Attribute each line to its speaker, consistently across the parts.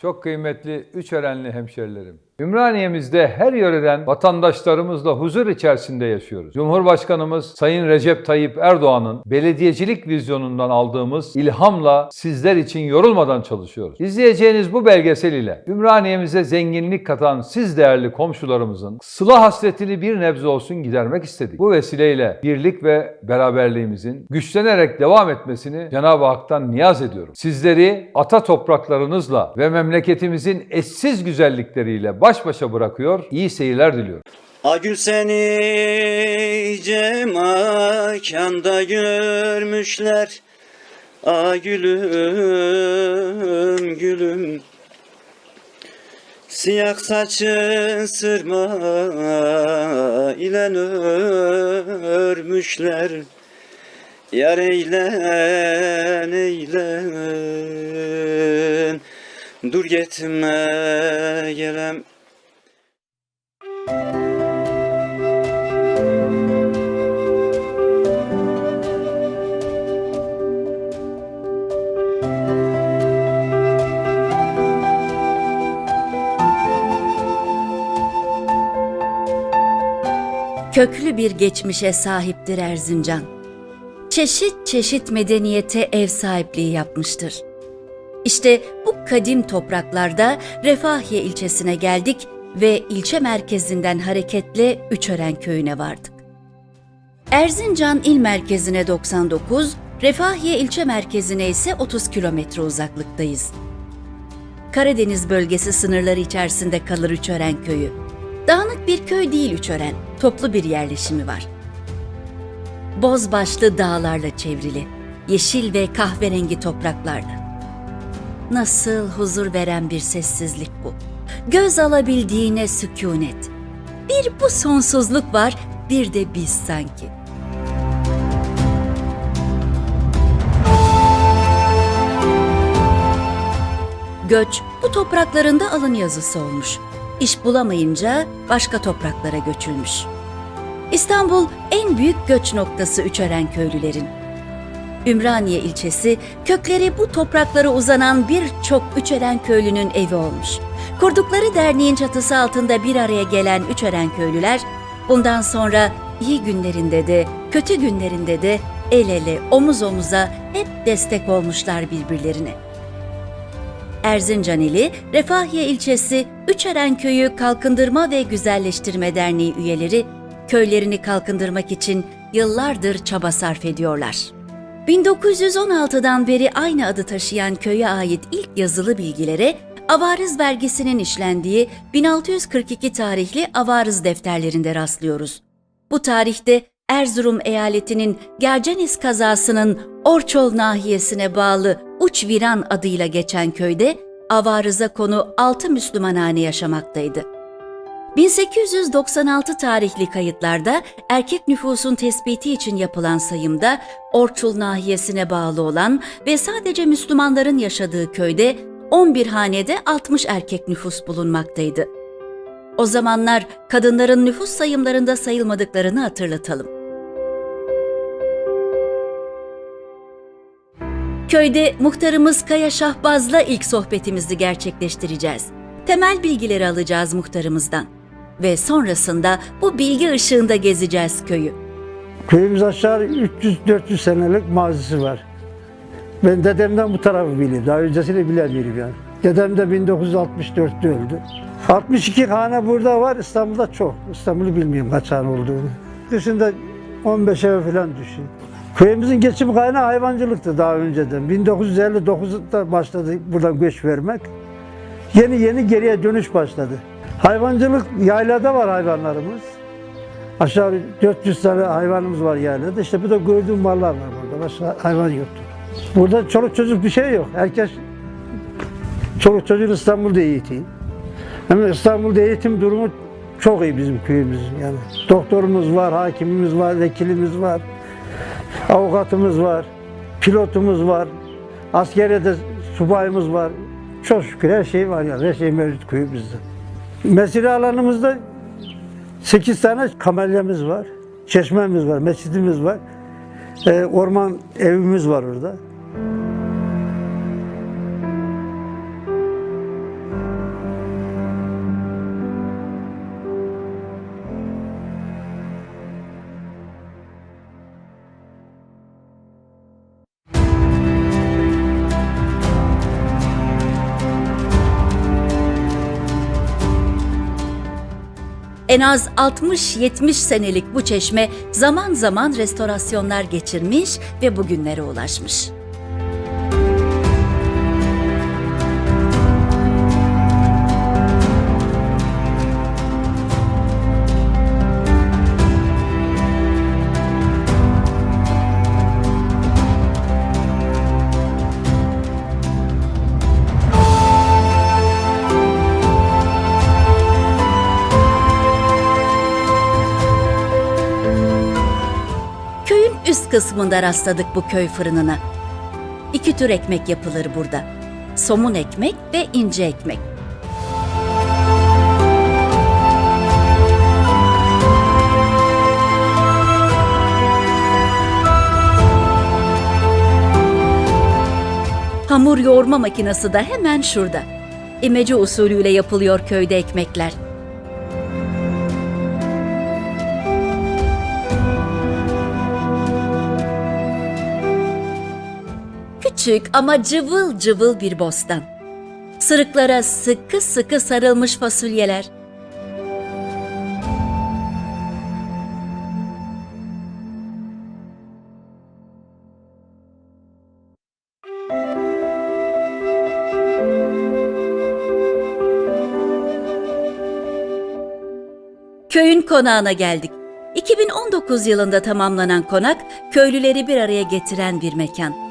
Speaker 1: Çok kıymetli Üçörenli hemşerilerim. Ümraniye'mizde her yöreden vatandaşlarımızla huzur içerisinde yaşıyoruz. Cumhurbaşkanımız Sayın Recep Tayyip Erdoğan'ın belediyecilik vizyonundan aldığımız ilhamla sizler için yorulmadan çalışıyoruz. İzleyeceğiniz bu belgesel ile Ümraniye'mize zenginlik katan siz değerli komşularımızın sıla hasretini bir nebze olsun gidermek istedik. Bu vesileyle birlik ve beraberliğimizin güçlenerek devam etmesini Cenab-ı Hak'tan niyaz ediyorum. Sizleri ata topraklarınızla ve memleketimizin eşsiz güzellikleriyle baş başa bırakıyor. İyi seyirler diliyorum.
Speaker 2: Agül seni cemakanda görmüşler. A gülüm. Gülüm Siyah saçın sırma ile örmüşler Yar eylen eylen. Dur gitme gelem
Speaker 3: köklü bir geçmişe sahiptir Erzincan. Çeşit çeşit medeniyete ev sahipliği yapmıştır. İşte bu kadim topraklarda Refahiye ilçesine geldik ve ilçe merkezinden hareketle Üçören köyüne vardık. Erzincan il merkezine 99, Refahiye ilçe merkezine ise 30 kilometre uzaklıktayız. Karadeniz bölgesi sınırları içerisinde kalır Üçören köyü. Dağınık bir köy değil Üçören, toplu bir yerleşimi var. Bozbaşlı dağlarla çevrili, yeşil ve kahverengi topraklarla. Nasıl huzur veren bir sessizlik bu. Göz alabildiğine sükunet. Bir bu sonsuzluk var, bir de biz sanki. Göç bu topraklarında alın yazısı olmuş. İş bulamayınca başka topraklara göçülmüş. İstanbul en büyük göç noktası Üçören köylülerin. Ümraniye ilçesi kökleri bu topraklara uzanan birçok Üçören köylünün evi olmuş. Kurdukları derneğin çatısı altında bir araya gelen Üçören köylüler bundan sonra iyi günlerinde de kötü günlerinde de el ele omuz omuza hep destek olmuşlar birbirlerine. Erzincan ili Refahiye ilçesi Üçeren Köyü Kalkındırma ve Güzelleştirme Derneği üyeleri köylerini kalkındırmak için yıllardır çaba sarf ediyorlar. 1916'dan beri aynı adı taşıyan köye ait ilk yazılı bilgilere avarız vergisinin işlendiği 1642 tarihli avarız defterlerinde rastlıyoruz. Bu tarihte Erzurum eyaletinin Gercenis kazasının Orçol nahiyesine bağlı Uçviran adıyla geçen köyde avarıza konu 6 Müslümanhane yaşamaktaydı. 1896 tarihli kayıtlarda erkek nüfusun tespiti için yapılan sayımda Orçul nahiyesine bağlı olan ve sadece Müslümanların yaşadığı köyde 11 hanede 60 erkek nüfus bulunmaktaydı. O zamanlar kadınların nüfus sayımlarında sayılmadıklarını hatırlatalım. Köyde muhtarımız Kaya Şahbaz'la ilk sohbetimizi gerçekleştireceğiz. Temel bilgileri alacağız muhtarımızdan. Ve sonrasında bu bilgi ışığında gezeceğiz köyü.
Speaker 4: Köyümüz aşağı 300-400 senelik mazisi var. Ben dedemden bu tarafı biliyorum. Daha öncesini bilen biriyim yani. Dedem de 1964'te öldü. 62 hane burada var. İstanbul'da çok. İstanbul'u bilmiyorum kaç hane olduğunu. Dışında 15 ev falan düşün. Köyümüzün geçim kaynağı hayvancılıktı daha önceden. 1959'da başladı buradan göç vermek. Yeni yeni geriye dönüş başladı. Hayvancılık yaylada var hayvanlarımız. Aşağı 400 tane hayvanımız var yaylada. İşte bu da gördüğüm mallar var burada. Başka hayvan yoktu. Burada çoluk çocuk bir şey yok. Herkes çoluk çocuğun İstanbul'da eğitim. Ama İstanbul'da eğitim durumu çok iyi bizim köyümüzün yani. Doktorumuz var, hakimimiz var, vekilimiz var, avukatımız var, pilotumuz var, askeriyede subayımız var. Çok şükür her şey var yani, her şey mevcut köyümüzde. Mesire alanımızda 8 tane kamelyamız var, çeşmemiz var, mescidimiz var, Ee, orman evimiz var orada.
Speaker 3: En az 60-70 senelik bu çeşme zaman zaman restorasyonlar geçirmiş ve bugünlere ulaşmış. Üst kısmında rastladık bu köy fırınına. İki tür ekmek yapılır burada. Somun ekmek ve ince ekmek. Hamur yoğurma makinesi de hemen şurada. İmece usulüyle yapılıyor köyde ekmekler. Küçük ama cıvıl cıvıl bir bostan. Sırıklara sıkı sıkı sarılmış fasulyeler. Köyün konağına geldik. 2019 yılında tamamlanan konak, köylüleri bir araya getiren bir mekan.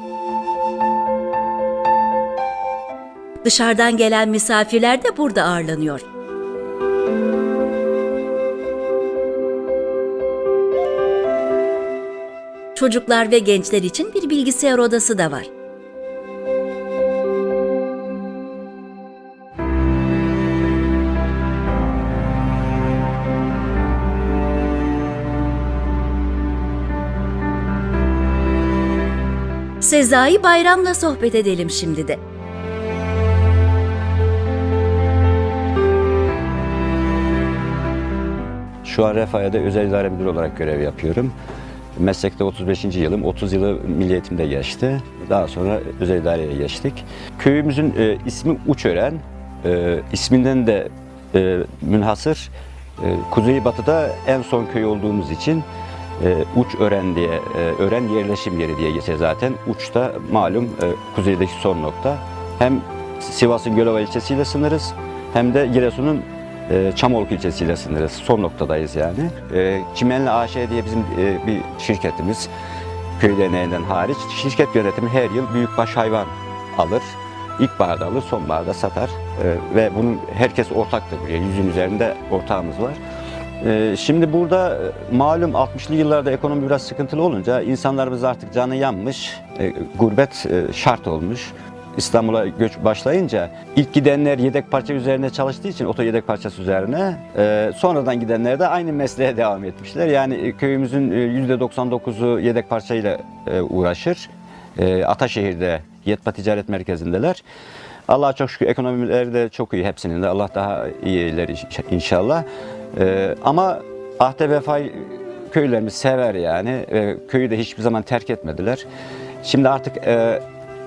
Speaker 3: Dışarıdan gelen misafirler de burada ağırlanıyor. Çocuklar ve gençler için bir bilgisayar odası da var. Sezai Bayram'la sohbet edelim şimdi de.
Speaker 5: Şu an Refah'da özel idare müdürü olarak görev yapıyorum. Meslekte 35. yılım, 30 yılı milliyetimde geçti. Daha sonra özel idareye geçtik. Köyümüzün e, ismi Uçören. E, isminden de e, münhasır e, Kuzeybatı'da en son köy olduğumuz için e, Uçören diye, e, Ören yerleşim yeri diye geçer zaten. Uç'ta malum e, kuzeydeki son nokta. Hem Sivas'ın Gölova ilçesiyle sınırız hem de Giresun'un e, Çamoluk ilçesiyle sınırız. Son noktadayız yani. E, Çimenli AŞ diye bizim e, bir şirketimiz köy derneğinden hariç. Şirket yönetimi her yıl büyükbaş hayvan alır. İlkbaharda alır, sonbaharda satar. E, ve bunun herkes ortaktır buraya. Yüzün üzerinde ortağımız var. Şimdi burada e, malum 60'lı yıllarda ekonomi biraz sıkıntılı olunca insanlarımız artık canı yanmış. E, gurbet şart olmuş. İstanbul'a göç başlayınca ilk gidenler yedek parça üzerine çalıştığı için oto yedek parçası üzerine e, sonradan gidenler de aynı mesleğe devam etmişler. Yani e, köyümüzün e, %99'u yedek parçayla e, uğraşır. E, Ataşehir'de Yetpa Ticaret Merkezi'ndeler. Allah'a çok şükür ekonomileri de çok iyi hepsinin de. Allah daha iyiler inş- inşallah. E, ama ahde vefayı köylerimiz sever yani. E, köyü de hiçbir zaman terk etmediler. Şimdi artık e,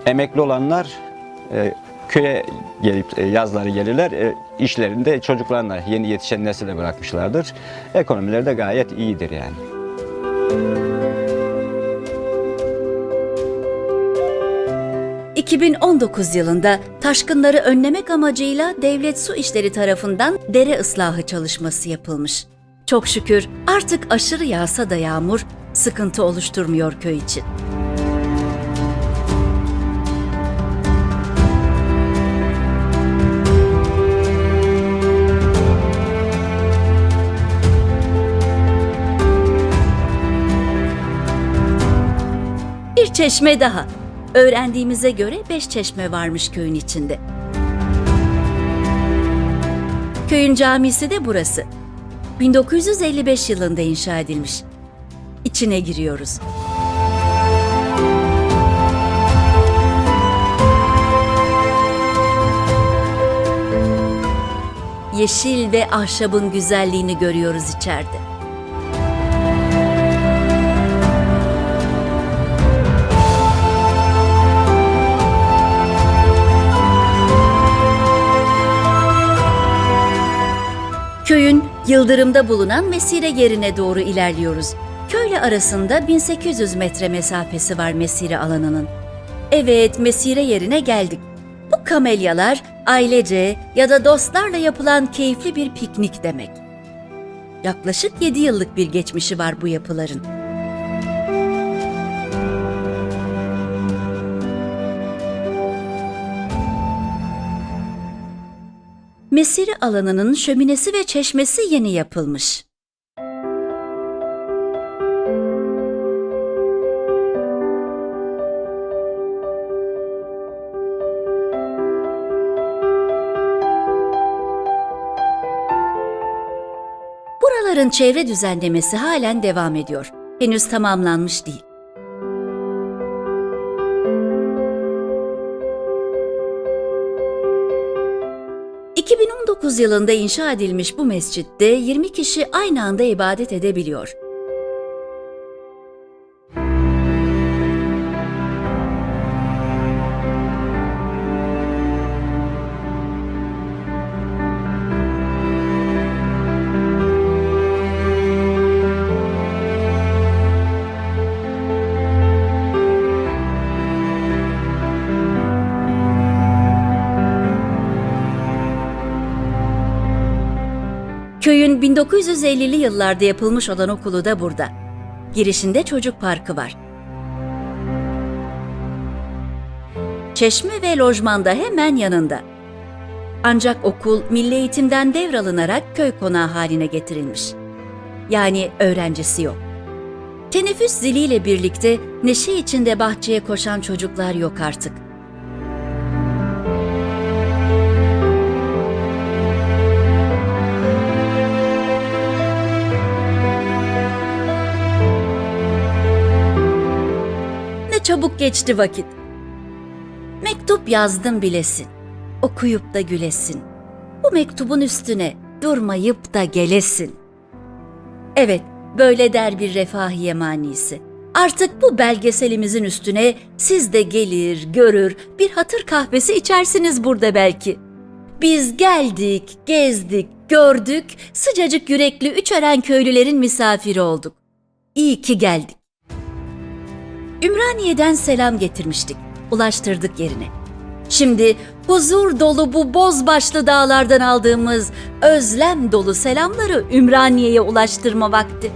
Speaker 5: emekli olanlar e, köye gelip e, yazları gelirler. E, işlerinde çocuklarına yeni yetişen nesile bırakmışlardır. Ekonomileri de gayet iyidir yani.
Speaker 3: – 2019 yılında taşkınları önlemek amacıyla devlet su işleri tarafından dere ıslahı çalışması yapılmış. Çok şükür artık aşırı yağsa da yağmur sıkıntı oluşturmuyor köy için. Bir çeşme daha. Öğrendiğimize göre beş çeşme varmış köyün içinde. Köyün camisi de burası. 1955 yılında inşa edilmiş. İçine giriyoruz. Yeşil ve ahşabın güzelliğini görüyoruz içeride. Köyün Yıldırım'da bulunan Mesire yerine doğru ilerliyoruz. Köyle arasında 1800 metre mesafesi var Mesire alanının. Evet, Mesire yerine geldik. Bu kamelyalar ailece ya da dostlarla yapılan keyifli bir piknik demek. Yaklaşık 7 yıllık bir geçmişi var bu yapıların. Mesire alanının şöminesi ve çeşmesi yeni yapılmış. Buraların çevre düzenlemesi halen devam ediyor. Henüz tamamlanmış değil. ...2019 yılında inşa edilmiş bu mescitte 20 kişi aynı anda ibadet edebiliyor. Köyün 1950'li yıllarda yapılmış olan okulu da burada. Girişinde çocuk parkı var. Çeşme ve lojman da hemen yanında. Ancak okul milli eğitimden devralınarak köy konağı haline getirilmiş. Yani öğrencisi yok. Teneffüs ziliyle birlikte neşe içinde bahçeye koşan çocuklar yok artık. Çabuk geçti vakit. Mektup yazdım bilesin. Okuyup da gülesin. Bu mektubun üstüne durmayıp da gelesin. Evet, böyle der bir refahiye manisi. Artık bu belgeselimizin üstüne siz de gelir, görür, bir hatır kahvesi içersiniz burada belki. Biz geldik, gezdik, gördük, sıcacık yürekli Üçören köylülerin misafiri olduk. İyi ki geldik. Ümraniye'den selam getirmiştik. Ulaştırdık yerine. Şimdi huzur dolu bu bozbaşlı dağlardan aldığımız özlem dolu selamları Ümraniye'ye ulaştırma vakti.